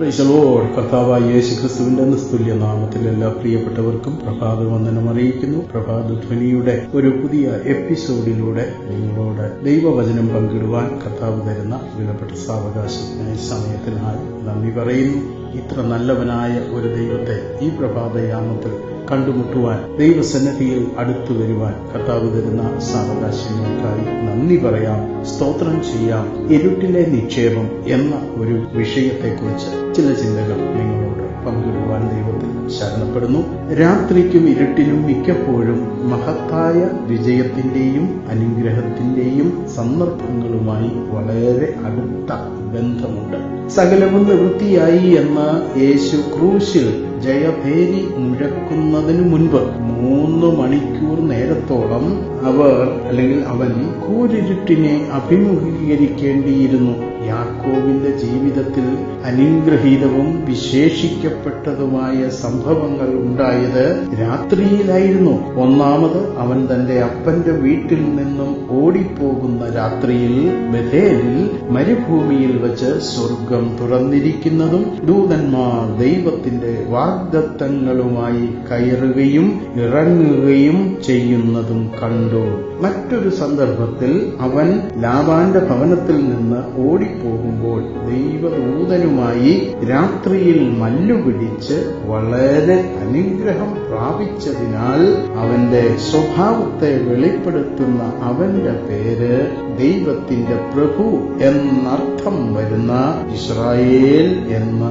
പ്രൈസലോട് കർത്താവായ യേശു ക്രിസ്തുവിന്റെ നിസ്തുല്യ നാമത്തിൽ എല്ലാ പ്രിയപ്പെട്ടവർക്കും പ്രഭാത വന്ദനം അറിയിക്കുന്നു. പ്രഭാത ധ്വനിയുടെ ഒരു പുതിയ എപ്പിസോഡിലൂടെ നിങ്ങളോട് ദൈവവചനം പങ്കിടുവാൻ കർത്താവ് തരുന്ന വിലപ്പെട്ട സാവകാശത്തിനായി സമയത്തിനായി നന്ദി പറയുന്നു. ഇത്ര നല്ലവനായ ഒരു ദൈവത്തെ ഈ പ്രഭാതയാമത്തിൽ കണ്ടുമുട്ടുവാൻ ദൈവസന്നിധിയിൽ അടുത്തു വരുവാൻ കർത്താവ് തരുന്ന സാവകാശങ്ങൾക്കായി നന്ദി പറയാം സ്തോത്രം ചെയ്യാം ഇരുട്ടിലെ നിക്ഷേപം എന്ന ഒരു വിഷയത്തെക്കുറിച്ച് ചില ചിന്തകൾ നിങ്ങളോട് പങ്കിടുവാൻ ദൈവത്തിൽ ശരണപ്പെടുന്നു. രാത്രിക്കും ഇരുട്ടിനും മിക്കപ്പോഴും മഹത്തായ വിജയത്തിന്റെയും അനുഗ്രഹത്തിന്റെയും സന്ദർഭങ്ങളുമായി വളരെ അടുത്ത ബന്ധമുണ്ട്. സകലവും നിവൃത്തിയായി എന്ന യേശു ക്രൂശിൽ ജയഭേരി മുഴക്കുന്നതിനു മുൻപ് മൂന്ന് മണിക്കൂർ നേരത്തോളം അവർ അല്ലെങ്കിൽ അവൻ കൂരിരുട്ടിനെ അഭിമുഖീകരിക്കേണ്ടിയിരുന്നു. യാക്കോവിന്റെ ജീവിതത്തിൽ അനുഗ്രഹീതവും വിശേഷിക്കപ്പെട്ടതുമായ സംഭവങ്ങൾ ഉണ്ടായത് രാത്രിയിലായിരുന്നു. ഒന്നാമത് അവൻ തന്റെ അപ്പന്റെ വീട്ടിൽ നിന്നും ഓടിപ്പോകുന്ന രാത്രിയിൽ ബഥേലിൽ മരുഭൂമിയിൽ വച്ച് സ്വർഗം തുറന്നിരിക്കുന്നതും ദൂതന്മാർ ദൈവത്തിന്റെ വാഗ്ദത്തങ്ങളുമായി കയറുകയും ഇറങ്ങുകയും ചെയ്യുന്നതും കണ്ടു. മറ്റൊരു സന്ദർഭത്തിൽ അവൻ ലാബാന്റെ ഭവനത്തിൽ നിന്ന് ഓടിപ്പോകുമ്പോൾ ദൈവദൂതനുമായി രാത്രിയിൽ മല്ലുപിടിച്ച് വളരെ അനുഗ്രഹം പ്രാപിച്ചതിനാൽ അവന്റെ സ്വഭാവത്തെ വെളിപ്പെടുത്തുന്ന അവന്റെ പേര് ദൈവത്തിന്റെ പ്രഭു എന്നർത്ഥം വരുന്ന ഇസ്രായേൽ എന്ന്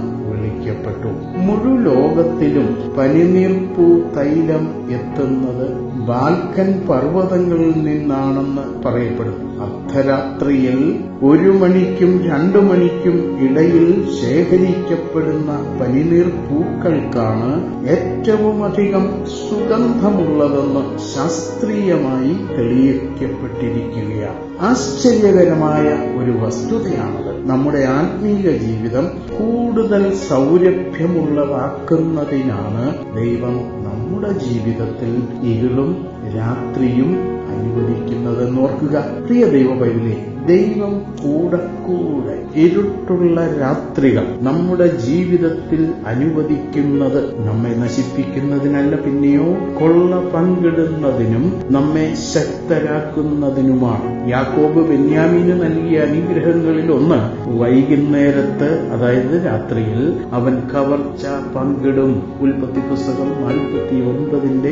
വിളിക്കപ്പെട്ടു മുഴുലോകത്തിലും പനിനീർപ്പൂ തൈലം എത്തുന്നത് ബാൽക്കൻ പർവതങ്ങളിൽ നിന്നാണെന്ന് പറയപ്പെടുന്നു അർദ്ധരാത്രിയിൽ ഒരു മണിക്കും രണ്ടു മണിക്കും ഇടയിൽ ശേഖരിക്കപ്പെടുന്ന പനിനീർ പൂക്കൾക്കാണ് ഏറ്റവുമധികം സുഗന്ധമുള്ളതെന്ന് ശാസ്ത്രീയമായി തെളിയിക്കപ്പെട്ടിരിക്കുകയാണ്. ആശ്ചര്യകരമായ ഒരു വസ്തുതയാണത്. നമ്മുടെ ആത്മീയ ജീവിതം കൂടുതൽ സൗരഭ്യമുള്ളതാക്കുന്നതിനാണ് ദൈവം നമ്മുടെ ജീവിതത്തിൽ ഇരുളും രാത്രിയും അനുവദിക്കുന്നതെന്ന് ഓർക്കുക പ്രിയ ദൈവ പൈതലേ ദൈവം കൂടെ കൂടെ ഇരുട്ടുള്ള രാത്രികൾ നമ്മുടെ ജീവിതത്തിൽ അനുവദിക്കുന്നത് നമ്മെ നശിപ്പിക്കുന്നതിനല്ല പിന്നെയോ കൊള്ള പങ്കിടുന്നതിനും നമ്മെ ശക്തരാക്കുന്നതിനുമാണ്. യാക്കോബ് ബെന്യാമിന് നൽകിയ അനുഗ്രഹങ്ങളിൽ ഒന്ന് വൈകുന്നേരത്ത് അതായത് രാത്രിയിൽ അവൻ കവർച്ച പങ്കിടും. ഉൽപ്പത്തി പുസ്തകം നാൽപ്പത്തി ഒൻപതിന്റെ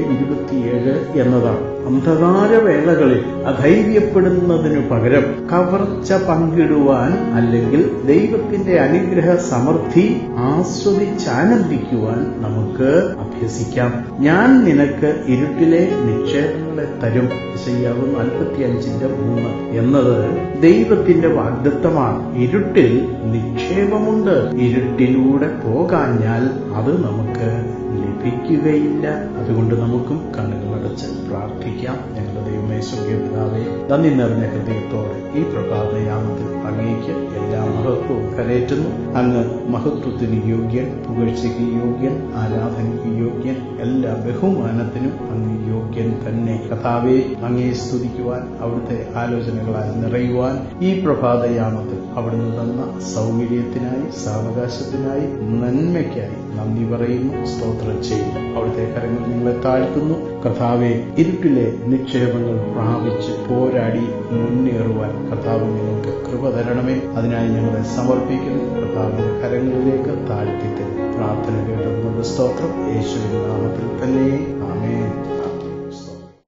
എന്നതാണ്. അന്ധകാര അന്ധകാരവേളകളിൽ അധൈര്യപ്പെടുന്നതിനു പകരം കവർച്ച പങ്കിടുവാൻ അല്ലെങ്കിൽ ദൈവത്തിന്റെ അനുഗ്രഹ സമൃദ്ധി ആസ്വദിച്ചാനന്ദിക്കുവാൻ നമുക്ക് അഭ്യസിക്കാം. ഞാൻ നിനക്ക് ഇരുട്ടിലെ നിക്ഷേപങ്ങളെ തരും. ചെയ്യാവ് നാൽപ്പത്തിയഞ്ചിന്റെ മൂന്ന് എന്നത് ദൈവത്തിന്റെ വാഗ്ദത്തമാണ്. ഇരുട്ടിൽ നിക്ഷേപമുണ്ട്. ഇരുട്ടിലൂടെ പോകാഞ്ഞാൽ അത് നമുക്ക് ലഭിക്കുകയില്ല. അതുകൊണ്ട് നമുക്കും കണ്ണുകളടച്ച് നന്ദി നിറഞ്ഞ ഹൃദയത്തോടെ ഈ പ്രഭാതയാമത്തിൽ അങ്ങേക്ക് എല്ലാ മഹത്വവും കരേറ്റുന്നു അങ്ങ് മഹത്വത്തിന് യോഗ്യൻ പുകഴ്ചയ്ക്ക് യോഗ്യൻ ആരാധനയ്ക്ക് യോഗ്യൻ എല്ലാ ബഹുമാനത്തിനും അങ്ങ് യോഗ്യൻ തന്നെ. കഥാവെ അങ്ങേ സ്തുതിക്കുവാൻ അവിടുത്തെ ആലോചനകളാൽ നിറയുവാൻ ഈ പ്രഭാതയാമത്തിൽ അവിടുന്ന് തന്ന സൗകര്യത്തിനായി സാവകാശത്തിനായി നന്മയ്ക്കായി നന്ദി പറയുന്നു സ്തോത്രം ചെയ്യുന്നു. അവിടുത്തെ കരങ്ങൾ നിങ്ങളെ താഴ്ത്തുന്നു. കർത്താവെ ഇരുട്ടിലെ നിക്ഷേപങ്ങൾ പ്രാപിച്ച് പോരാടി മുന്നേറുവാൻ കർത്താവ് നിങ്ങൾക്ക് കൃപ തരണമേ. അതിനായി ഞങ്ങളെ സമർപ്പിക്കുന്നു. കർത്താവിന്റെ കരങ്ങളിലേക്ക് താഴ്ത്തി പ്രാർത്ഥന കേട്ടതുകൊണ്ട് സ്തോത്രം. യേശുവിൻ നാമത്തിൽ തന്നെ.